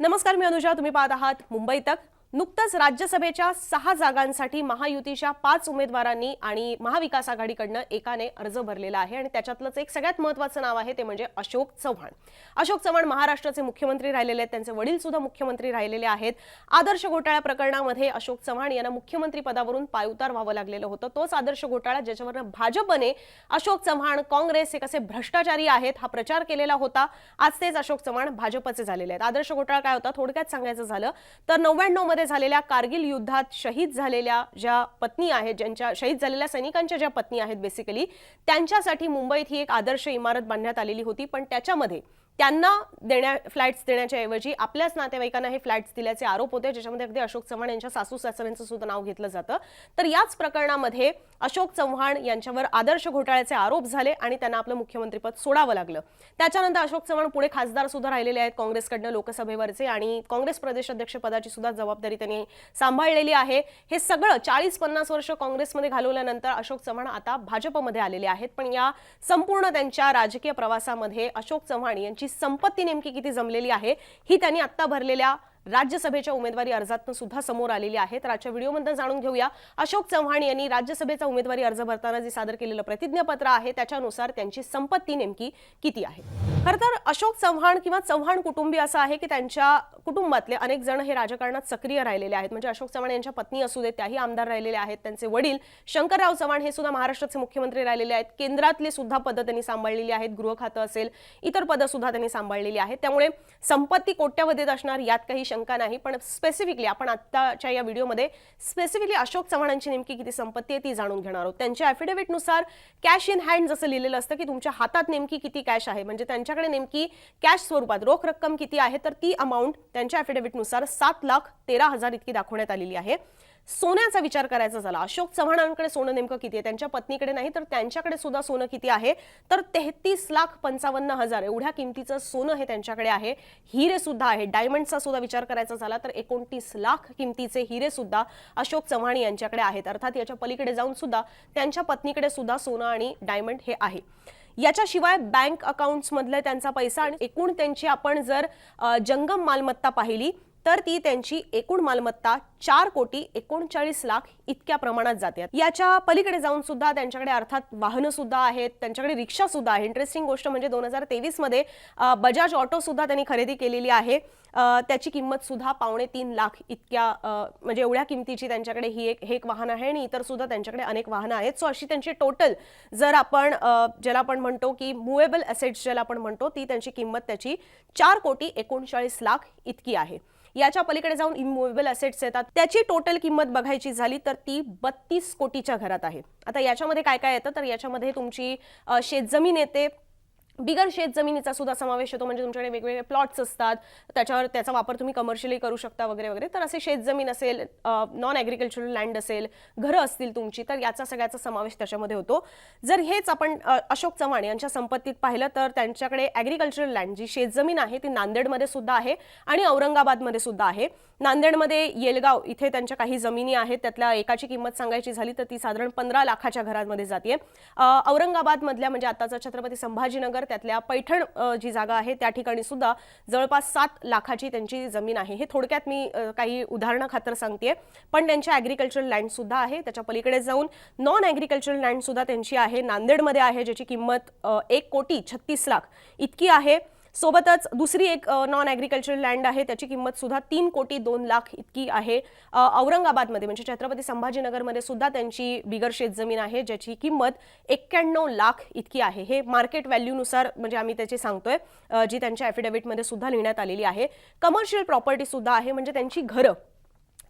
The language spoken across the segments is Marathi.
नमस्कार मी अनुजा. तुम्ही पाहत आहात मुंबई तक. नुकतंच राज्यसभेच्या सहा जागांसाठी महायुतीच्या पाच उमेदवारांनी आणि महाविकास आघाडीकडनं एकाने अर्ज भरलेला आहे आणि त्याच्यातलंच एक सगळ्यात महत्त्वाचं नाव आहे ते म्हणजे अशोक चव्हाण. अशोक चव्हाण महाराष्ट्राचे मुख्यमंत्री राहिलेले आहेत त्यांचे वडील सुद्धा मुख्यमंत्री राहिलेले आहेत. आदर्श घोटाळा प्रकरणामध्ये अशोक चव्हाण यांना मुख्यमंत्री पदावरून पायउतार व्हावं लागलेलं होतं. तोच आदर्श घोटाळा ज्याच्यावरनं भाजपने अशोक चव्हाण काँग्रेस हे कसे भ्रष्टाचारी आहेत हा प्रचार केलेला होता. आज तेच अशोक चव्हाण भाजपचे झालेले आहेत. आदर्श घोटाळा काय होता? थोडक्यात सांगायचं झालं तर नव्याण्णव मध्ये झालेल्या कारगिल युद्धात शहीद झालेल्या ज्या पत्नी आहेत ज्यांच्या शहीद झालेल्या सैनिकांच्या ज्या पत्नी आहेत बेसिकली त्यांच्यासाठी मुंबईत ही एक आदर्श इमारत बांधण्यात आलेली होती. पण त्याच्यामध्ये त्यांना देण्या फ्लॅट्स देण्याच्या ऐवजी आपल्याच नातेवाईकांना हे फ्लॅट्स दिल्याचे आरोप होते ज्याच्यामध्ये अगदी अशोक चव्हाण यांच्या सासू सासऱ्यांचं सुद्धा नाव घेतलं जातं. तर याच प्रकरणामध्ये अशोक चव्हाण यांच्यावर आदर्श घोटाळ्याचे आरोप झाले आणि त्यांना आपलं मुख्यमंत्रीपद सोडावं लागलं. त्याच्यानंतर अशोक चव्हाण पुढे खासदार सुद्धा राहिलेले आहेत काँग्रेसकडनं लोकसभेवरचे आणि काँग्रेस प्रदेश अध्यक्षपदाची सुद्धा जबाबदारी त्यांनी सांभाळलेली आहे. हे सगळं चाळीस पन्नास वर्ष काँग्रेसमध्ये घालवल्यानंतर अशोक चव्हाण आता भाजपमध्ये आलेले आहेत. पण या संपूर्ण त्यांच्या राजकीय प्रवासामध्ये अशोक चव्हाण यांची संपत्ती नेमकी किती जमलेली आहे ही त्यांनी आत्ता भरलेल्या राज्यसभेच्या उमेदवारी अर्जातून सुद्धा समोर आलेली आहे तर आजच्या व्हिडिओमध्ये जाणून घेऊया. अशोक चव्हाण यांनी राज्यसभेचा उमेदवारी अर्ज भरताना जे सादर केलेलं प्रतिज्ञापत्र आहे त्याच्यानुसार त्यांची संपत्ती नेमकी किती आहे? खरं तर अशोक चव्हाण किंवा चव्हाण कुटुंबी असं आहे की त्यांच्या कुटुंबातले अनेक जण हे राजकारणात सक्रिय राहिलेले आहेत. म्हणजे अशोक चव्हाण यांच्या पत्नी असू दे त्याही आमदार राहिलेले आहेत. त्यांचे वडील शंकरराव चव्हाण हे सुद्धा महाराष्ट्राचे मुख्यमंत्री राहिलेले आहेत. केंद्रातले सुद्धा पदं त्यांनी सांभाळलेली आहेत. गृह खातं असेल इतर पदं सुद्धा त्यांनी सांभाळलेली आहेत. त्यामुळे संपत्ती कोट्यावधीत असणार यात काही शंका नाही पण स्पेसिफिकली आपण आत्ताच्या या व्हिडिओमध्ये स्पेसिफिकली अशोक चव्हाणांची नेमकी किती संपत्ती आहे ती जाणून घेणार आहोत. त्यांच्या नुसार कॅश इन हँड जसं लिहिलेलं असतं की तुमच्या हातात नेमकी किती कॅश आहे म्हणजे त्यांच्याकडे नेमकी कॅश स्वरूपात रोख रक्कम किती आहे तर ती अमाऊंट त्यांच्या नुसार सात लाख तेरा हजार इतकी दाखवण्यात आलेली आहे. सोन्याचा विचार करायचा झाला. अशोक चव्हाणांकडे सोनं नेमकं किती आहे? त्यांच्या पत्नीकडे नाही तर त्यांच्याकडे सुद्धा सोनं किती आहे? तर तेहतीस लाख पंचावन्न हजार एवढ्या किमतीचं सोनं हे त्यांच्याकडे आहे. हिरे सुद्धा आहे. डायमंडचा सुद्धा विचार करायचा झाला तर एकोणतीस लाख किमतीचे हिरे सुद्धा अशोक चव्हाण यांच्याकडे आहेत. अर्थात याच्या पलीकडे जाऊन सुद्धा त्यांच्या पत्नीकडे सुद्धा सोनं आणि डायमंड हे आहे. याच्याशिवाय बँक अकाउंट्समधले त्यांचा पैसा आणि एकूण त्यांची आपण जर जंगम मालमत्ता पाहिली तर ती त्यांची एकूण मालमत्ता चार कोटी एकोणचाळीस लाख इतक्या प्रमाणात जाते. याच्या पलीकडे जाऊन सुद्धा त्यांच्याकडे अर्थात वाहनं सुद्धा आहेत त्यांच्याकडे रिक्षा सुद्धा आहे. इंटरेस्टिंग गोष्ट म्हणजे दोन हजार तेवीसमध्ये बजाज ऑटो सुद्धा त्यांनी खरेदी केलेली आहे. त्याची किंमत सुद्धा पावणे तीन लाख इतक्या म्हणजे एवढ्या किमतीची त्यांच्याकडे ही एक हे एक वाहन आहे आणि इतर सुद्धा त्यांच्याकडे अनेक वाहनं आहेत. सो अशी त्यांची टोटल जर आपण ज्याला आपण म्हणतो की मुवेबल असेट्स ज्याला आपण म्हणतो ती त्यांची किंमत त्याची चार कोटी एकोणचाळीस लाख इतकी आहे. याच्या पलीकडे जाऊन इमोवेबल असेट्स येतात. त्याची टोटल किंमत बघायची झाली तर ती बत्तीस कोटीच्या घरात आहे. आता याच्यामध्ये काय काय येतं? तर याच्यामध्ये तुमची शेतजमीन येते. बिगर शेत जमिनीचा सुद्धा समावेश होतो म्हणजे तुमच्याकडे वेगवेगळे प्लॉट्स असतात त्याच्यावर त्याचा वापर तुम्ही कमर्शियली करू शकता वगैरे वगैरे. तर असे शेतजमीन असेल नॉन ॲग्रिकल्चरल लँड असेल घरं असतील तुमची तर याचा सगळ्याचा समावेश त्याच्यामध्ये होतो. जर हेच आपण अशोक चव्हाण यांच्या संपत्तीत पाहिलं तर त्यांच्याकडे ॲग्रिकल्चरल लँड जी शेतजमीन आहे ती नांदेडमध्ये सुद्धा आहे आणि औरंगाबादमध्ये सुद्धा आहे. नांदेडमध्ये येलगाव इथे त्यांच्या काही जमिनी आहेत त्यातल्या एकाची किंमत सांगायची झाली तर ती साधारण पंधरा लाखाच्या घरांमध्ये जाते औरंगाबादमधल्या म्हणजे आताचा छत्रपती संभाजीनगर त्यातल्या पैठण जी जागा आहे त्या ठिकाणी सुद्धा जवळपास सात लाखाची त्यांची जमीन आहे. हे थोडक्यात मी काही उदाहरणं खातर सांगते पण त्यांच्या ॲग्रिकल्चरल लँड सुद्धा आहे. त्याच्या पलीकडे जाऊन नॉन ॲग्रिकल्चरल लँड सुद्धा त्यांची आहे. नांदेडमध्ये आहे ज्याची किंमत एक कोटी छत्तीस लाख इतकी आहे. सोबतच दुसरी एक नॉन ॲग्रिकल्चरल लँड आहे त्याची किंमत सुद्धा तीन कोटी दोन लाख इतकी आहे. औरंगाबादमध्ये म्हणजे छत्रपती संभाजीनगरमध्ये सुद्धा त्यांची बिगर शेतजमीन आहे ज्याची किंमत एक्क्याण्णव लाख इतकी आहे. हे मार्केट व्हॅल्यूनुसार म्हणजे आम्ही त्याची सांगतोय जी त्यांच्या ॲफिडेव्हिटमध्ये सुद्धा लिहिण्यात आलेली आहे. कमर्शियल प्रॉपर्टी सुद्धा आहे म्हणजे त्यांची घरं.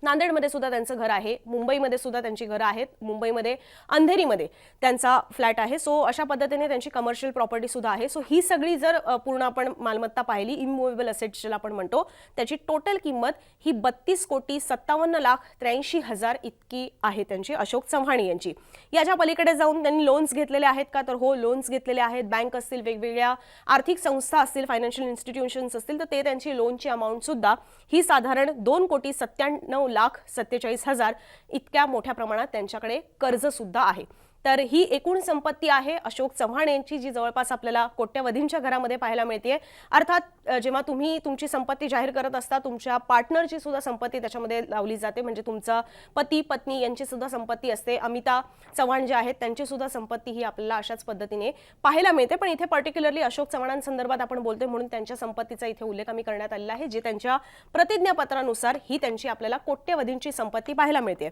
नांदेडमध्ये सुद्धा त्यांचं घर आहे मुंबईमध्ये सुद्धा त्यांची घरं आहेत मुंबईमध्ये अंधेरीमध्ये त्यांचा फ्लॅट आहे. सो अशा पद्धतीने त्यांची कमर्शियल प्रॉपर्टी सुद्धा आहे. सो ही सगळी जर पूर्ण आपण मालमत्ता पाहिली इमोवेबल असेट्स ज्याला आपण म्हणतो त्याची टोटल किंमत ही बत्तीस कोटी सत्तावन्न लाख त्र्याऐंशी हजार इतकी आहे त्यांची अशोक चव्हाण यांची. याच्या पलीकडे जाऊन त्यांनी लोन्स घेतलेले आहेत का? तर हो लोन्स घेतलेले आहेत. बँक असतील वेगवेगळ्या आर्थिक संस्था असतील फायनान्शियल इन्स्टिट्यूशन्स असतील तर ते त्यांची लोनची अमाऊंट सुद्धा ही साधारण दोन कोटी सत्त्याण्णव लाख सत्तेचाळीस हजार इतक्या मोठ्या प्रमाणात त्यांच्याकडे कर्ज सुद्धा आहे. तर ही एकूण संपत्ती आहे. अशोक चव्हाण यांची जी जवळपास आपल्याला कोट्यवधींच्या घरामध्ये पाहायला मिळते अर्थात जेव्हा तुम्ही तुमची संपत्ती जाहीर करत असता तुमच्या पार्टनरची सुद्धा संपत्ती त्याच्यामध्ये लावली जाते. म्हणजे तुमचा पती पत्नी यांची सुद्धा संपत्ती असते. अमिता चव्हाण जे आहेत त्यांची सुद्धा संपत्ती ही आपल्याला अशाच पद्धतीने पाहायला मिळते. पण इथे पर्टिक्युलरली अशोक चव्हाणांसंदर्भात आपण बोलतोय म्हणून त्यांच्या संपत्तीचा इथे उल्लेख आम्ही करण्यात आलेला आहे जे त्यांच्या प्रतिज्ञापत्रानुसार ही त्यांची आपल्याला कोट्यवधींची संपत्ती पाहायला मिळते.